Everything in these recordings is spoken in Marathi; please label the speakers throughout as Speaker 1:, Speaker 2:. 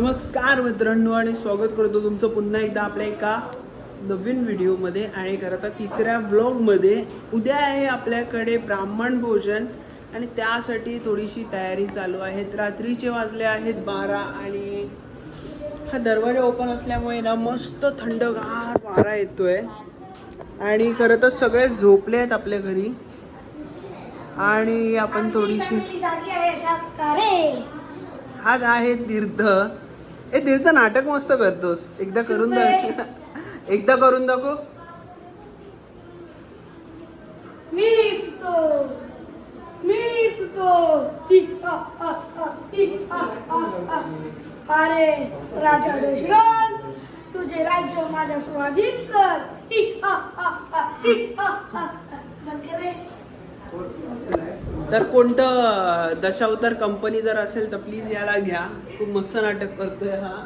Speaker 1: नमस्कार मित्रांनो आणि स्वागत करतो तुमचं पुन्हा एकदा आपल्या एका नवीन व्हिडिओमध्ये आणि खरं तर तिसऱ्या ब्लॉगमध्ये उद्या आहे आपल्याकडे ब्राह्मण भोजन आणि त्यासाठी थोडीशी तयारी चालू आहे. रात्रीचे वाजले आहेत बारा आणि हा दरवाजा ओपन असल्यामुळे ना मस्त थंडगार वारा येतोय. आणि खरं तर सगळे झोपले आहेत आपल्या घरी. आणि आपण थोडीशी हा आहे तीर्थ. ए तीर्थ नाटक मस्त करतोस. एकदा करून दाखव एकदा करून दाखव.
Speaker 2: मीच तो मीच तो हि, हि. अरे राजा दशरथ तुझे राज्य माझ्या स्वाधीन कर. हि, हा, हा, हा, हि, हा, हा, हा. बंद कर रे.
Speaker 1: तर कोणतं दशावतार कंपनी जर असेल तर प्लीज याला घ्या. खूप मस्त नाटक करतोय हा.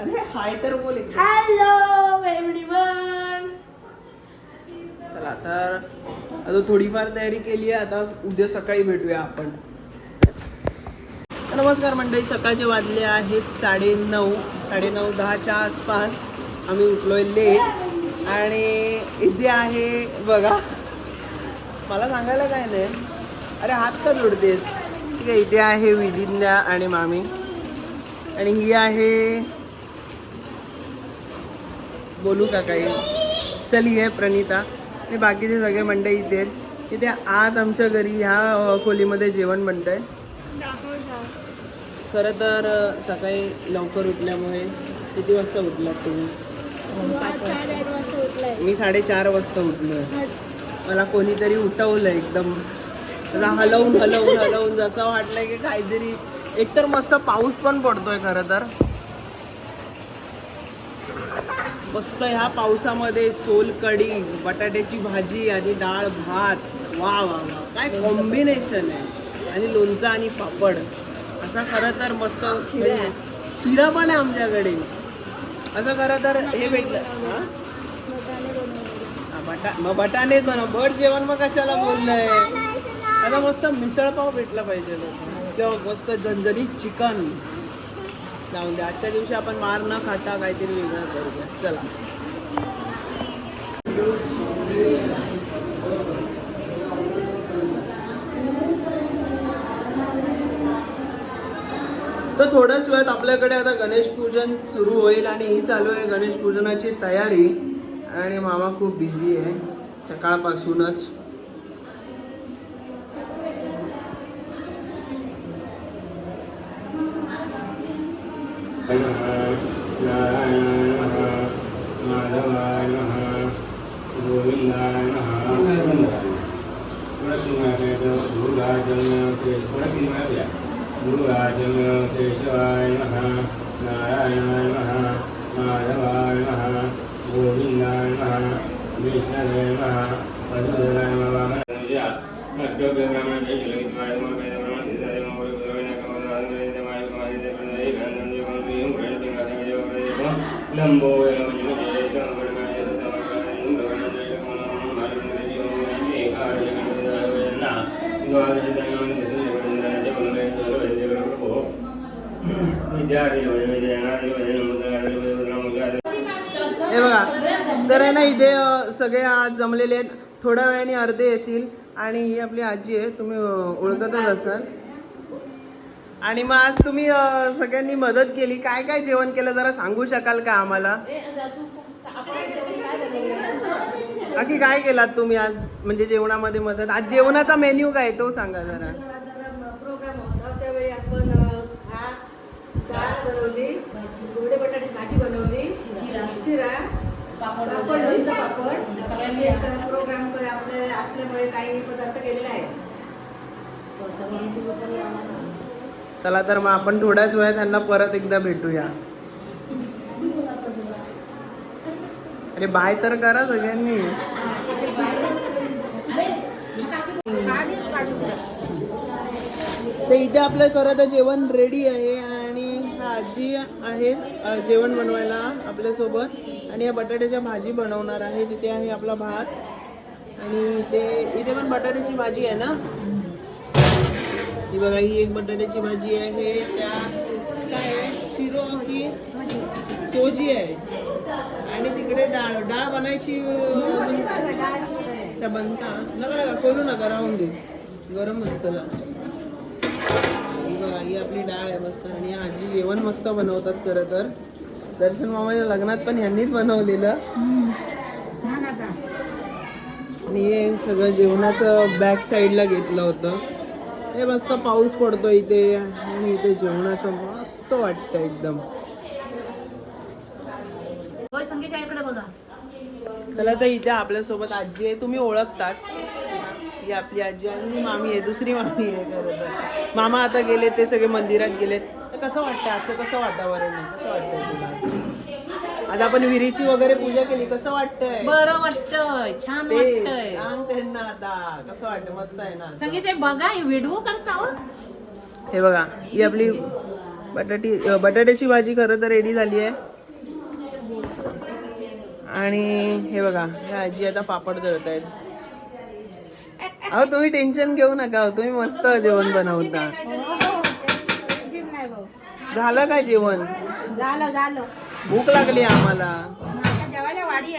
Speaker 1: अरे हाय तर बोल.
Speaker 2: हॅलो एव्हरीवन
Speaker 1: चला तर आता थोडीफार तयारी केली आहे. आता उद्या सकाळी भेटूया आपण. नमस्कार मंडळी सकाळचे वाजले आहेत साडे नऊ साडे नऊ दहाच्या आसपास आम्ही उठलोय लेट आणि इथे आहे बघा. मला सांगायला काय नाही. अरे हात का जोडतेस ठीक आहे इथे आहे विधिन्या आणि मामी. आणि ही आहे बोलू का काही? चल ही आहे प्रणिता. आणि बाकीचे सगळे मंडळी इथे इथे आत आमच्या घरी ह्या खोलीमध्ये जेवण बनतंय. खरं तर सकाळी लवकर उठल्यामुळे किती वाजता उठलात तुम्ही? मी साडेचार वाजता उठलोय. मला कोणीतरी उठवलं एकदम. हलवून हलवून हलवून जसं वाटलं की काहीतरी एकतर मस्त पाऊस पण पडतोय खरं तर. मस्त ह्या पावसामध्ये सोलकढी बटाट्याची भाजी आणि डाळ भात. वा वा वा. काय कॉम्बिनेशन आहे. आणि लोणचं आणि पापड. असा खरं तर मस्त शिरा. पण आहे आमच्याकडे. असं खरं तर हे भेटलं. बटा मग बटाणेच बनव बट जेवण मग कशाला बोललंय? आता मस्त मिसळपाव भेटला पाहिजे किंवा मस्त झणझणीत चिकन. जाऊन दे आजच्या दिवशी आपण मार न खाता काहीतरी वेगळं करूया. चला. तर थोड्याच वेळात आपल्याकडे आता गणेश पूजन सुरू होईल आणि ही चालू आहे गणेश पूजनाची तयारी. आणि मामा खूप बिझी आहे. सकाळपासूनच.
Speaker 3: नमः नारायणाय नमः माधवाय नमः गोविंदाय नमः केशवाय नमः नारायणाय नमः माधवाय नमः। गोविंदाय नमः विष्णवे नमः
Speaker 1: हे बघा तर आहे ना इथे सगळे आज जमलेले आहेत. थोड्या वेळाने अर्धे येतील. आणि ही आपली आजी आहे तुम्ही ओळखतच असाल. आणि मग आज तुम्ही सगळ्यांनी मदत केली. काय काय जेवण केलं जरा सांगू शकाल का आम्हाला? बाकी काय केलात तुम्ही आज? म्हणजे जेवणामध्ये मदत? आज जेवणाचा मेन्यू काय तो सांगा जरा
Speaker 4: प्रोग्राम होता. त्यावेळी आपण अ, भात डाळ बनवली गोडे बटाट्याची भाजी बनवली शिरा पापड लोणचं पापड. म्हणजे असे प्रोग्राम क- आपले असल्यामुळे काही पदार्थ केलेले आहेत.
Speaker 1: चला तर मग आपण थोड्याच वेळात त्यांना परत एकदा भेटूया. अरे बाय तर करा सगळ्यांनी. तर इथे आपलं खरं तर जेवण रेडी आहे आणि आजी आहे जेवण बनवायला आपल्यासोबत. आणि या बटाट्याच्या भाजी बनवणार आहे. तिथे आहे आपला भात. आणि इथे इथे पण बटाट्याची भाजी आहे ना? ही बघा ही एक बटाट्याची भाजी आहे. त्या काय आहे? सोजी आहे. आणि तिकडे डाळ डाळ बनायची त्या बनता. नका नका करू नका राहून दे. गरम असतला ही बघा ही आपली डाळ आहे मस्त. आणि आजी जेवण मस्त बनवतात खरं तर. दर्शन मामाच्या लग्नात पण यांनीच बनवलेलं. आणि हे सगळं जेवणाचं बॅक साईडला घेतलं होतं. हे मस्त पाऊस पडतो इथे आणि इथे जेवणाचं मस्त वाटतं एकदम. चला तर इथे आपल्यासोबत आजी आहे. तुम्ही ओळखताच. ही आपली आजी आणि मामी आहे. दुसरी मामी आहे खरं तर. मामा आता गेले ते सगळे मंदिरात गेलेत. तर कसं वाटतं आजचं? कसं वातावरण आहे? कसं वाटतंय तुला? आज आपण विहिरीची वगैरे पूजा केली. कसं वाटतंय?
Speaker 5: बरं वाटतंय. छान
Speaker 1: ते
Speaker 5: वाटतंय.
Speaker 1: सांग त्यांना आता. कसं वाटतं मस्त आहे ना
Speaker 5: संगीत बघा व्हिडिओ करता हो.
Speaker 1: हे बघा ही आपली बटाटी अ, बटाट्याची भाजी खरं तर रेडी झाली आहे. आणि हे बघा हे आजी आता पापड तळत आहेत अहो तुम्ही टेन्शन घेऊ नका हो, तुम्ही मस्त जेवण बनवता. झालं काय जेवण?
Speaker 4: झालं झालं.
Speaker 1: भूक लागली आम्हाला.
Speaker 4: आता जेवायला वाढी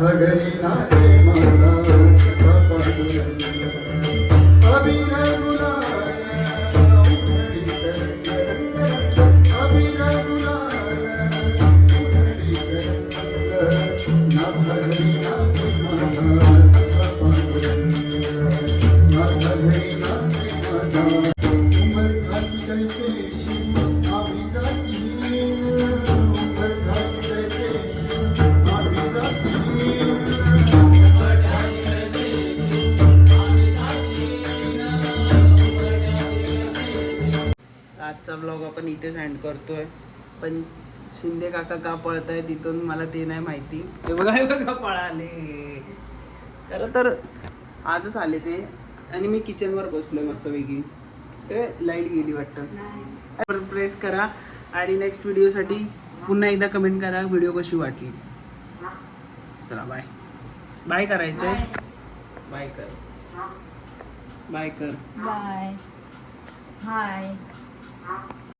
Speaker 6: नाथ घरी नाथे माझा
Speaker 1: आपण इथेच हँड करतोय. पण शिंदे काका का पळताय तिथून मला ते नाही माहिती. ते बघा हे बघा पळाले. खरं तर आजच आले ते. आणि मी किचनवर बसलोय मस्त वेगळी ए लाइट गेली वाटतं. प्रेस करा. आणि नेक्स्ट व्हिडिओसाठी पुन्हा एकदा कमेंट करा. व्हिडिओ कशी वाटली. चला बाय बाय करायचंय. बाय कर. बाय कर.
Speaker 5: Bye hi